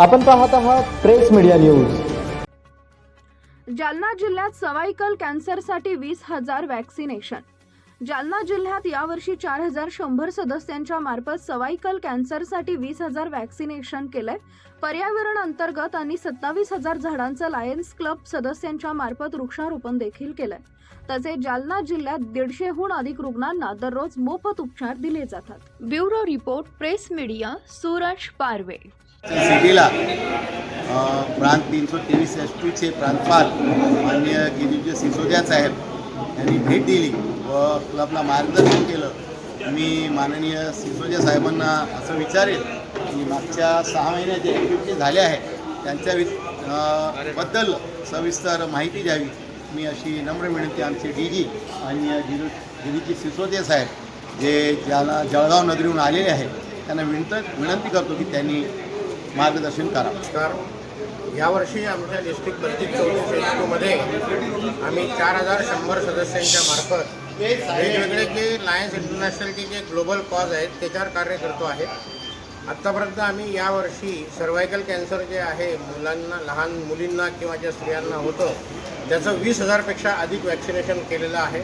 आपण पाहत आहात प्रेस मीडिया न्यूज. जालना जिल्ह्यात सवाईकल कॅन्सरसाठी वीस हजार वॅक्सिनेशन जालना जिल्ह्यात यावर्षी चार हजार शंभर सदस्यांच्या मार्फत सवाईकल कॅन्सरसाठी वीस हजार वॅक्सिनेशन केलंय. पर्यावरण अंतर्गत आणि सत्तावीस हजार झाडांचं लायन्स क्लब सदस्यांच्या मार्फत वृक्षारोपण देखील केलंय. तसेच जालना जिल्ह्यात दीडशेहून अधिक रुग्णांना दररोज मोफत उपचार दिले जातात. Bureau report press media Suraj Parve. सिटीला प्रांत तीनशे तेवीस एस टीचे प्रांतपाल मान्य गिरीश सिसोदिया साहेब यांनी भेट दिली व क्लबला मार्गदर्शन केलं. मी माननीय सिसोदिया साहेबांना असं विचारेल की मागच्या सहा महिन्यात जे ॲक्टिव्हिटी झाल्या आहेत त्यांच्या वि बद्दल सविस्तर माहिती द्यावी. मी अशी नम्र विनंती आमचे डी जी आणि गिरू गिरीजी सिसोदिया साहेब जे ज्याला जळगाव नगरीहून आलेले आहेत त्यांना विनंत विनंती करतो की त्यांनी मार्गदर्शन करा. नमस्कार. यावर्षी आमच्या डिस्ट्रिक्ट बत्तीस चौतीस एच टूमध्ये आम्ही चार हजार शंभर सदस्यांच्या मार्फत वेगवेगळे जे लायन्स इंटरनॅशनलचे जे ग्लोबल कॉज आहेत त्याच्यावर कार्य करतो आहे. आत्तापर्यंत आम्ही यावर्षी सर्वायकल कॅन्सर जे आहे मुलांना लहान मुलींना किंवा ज्या स्त्रियांना होतं त्याचं वीस हजारपेक्षा अधिक वॅक्सिनेशन केलेलं आहे.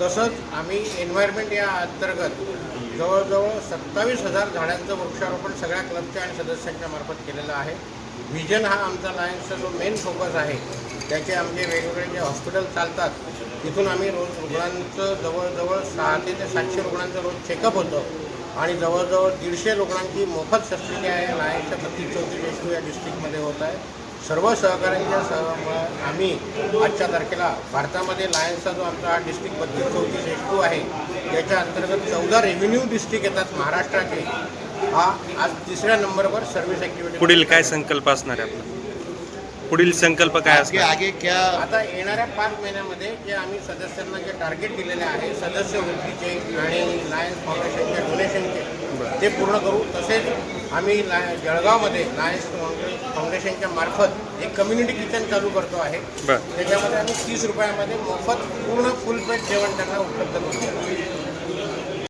तसंच आम्ही एन्व्हायरमेंट या अंतर्गत जवळजवळ सत्तावीस हजार झाडांचं वृक्षारोपण सगळ्या क्लबच्या आणि सदस्यांच्या मार्फत केलेलं आहे. व्हिजन हा आमचा लायन्सचा जो मेन फोकस आहे त्याचे आमचे वेगवेगळे जे हॉस्पिटल चालतात तिथून आम्ही रोज रुग्णांचं जवळजवळ सहाशे ते सातशे रुग्णांचं रोज चेकअप होतं. आणि जवळजवळ दीडशे रुग्णांची मोफत शस्त्रक्रिया आहे लायन्सच्या बत्तीस चौतीस या डिस्ट्रिक्टमध्ये होत आहे. सर्व सहकाऱ्यांच्या सहमुळे आम्ही आजच्या तारखेला भारतामध्ये लायन्सचा जो आमचा हा डिस्ट्रिक्ट बत्तीस चौतीस एच टू आहे त्याच्या अंतर्गत चौदा रेव्हेन्यू डिस्ट्रिक्ट येतात महाराष्ट्राचे. हा आज तिसऱ्या नंबरवर सर्व्हिस ॲक्टिव्हिटी पुढील काय संकल्प असणार आहे आपला? पुढील संकल्प काय आगे असणार? आगे क्या आता येणाऱ्या पाच महिन्यामध्ये जे आम्ही सदस्यांना जे टार्गेट दिलेले आहे सदस्य वृत्तीचे आणि लायन्स फाउंडेशनचे डोनेशनचे ते पूर्ण करू तसेच आम्ही लाय जळगावमध्ये लायन्स फाउंडे- फाउंडेशनच्या मार्फत एक कम्युनिटी किचन चालू करतो आहे. त्याच्यामध्ये आम्ही तीस रुपयामध्ये मोफत पूर्ण फुल प्लेट जेवण त्यांना उपलब्ध करू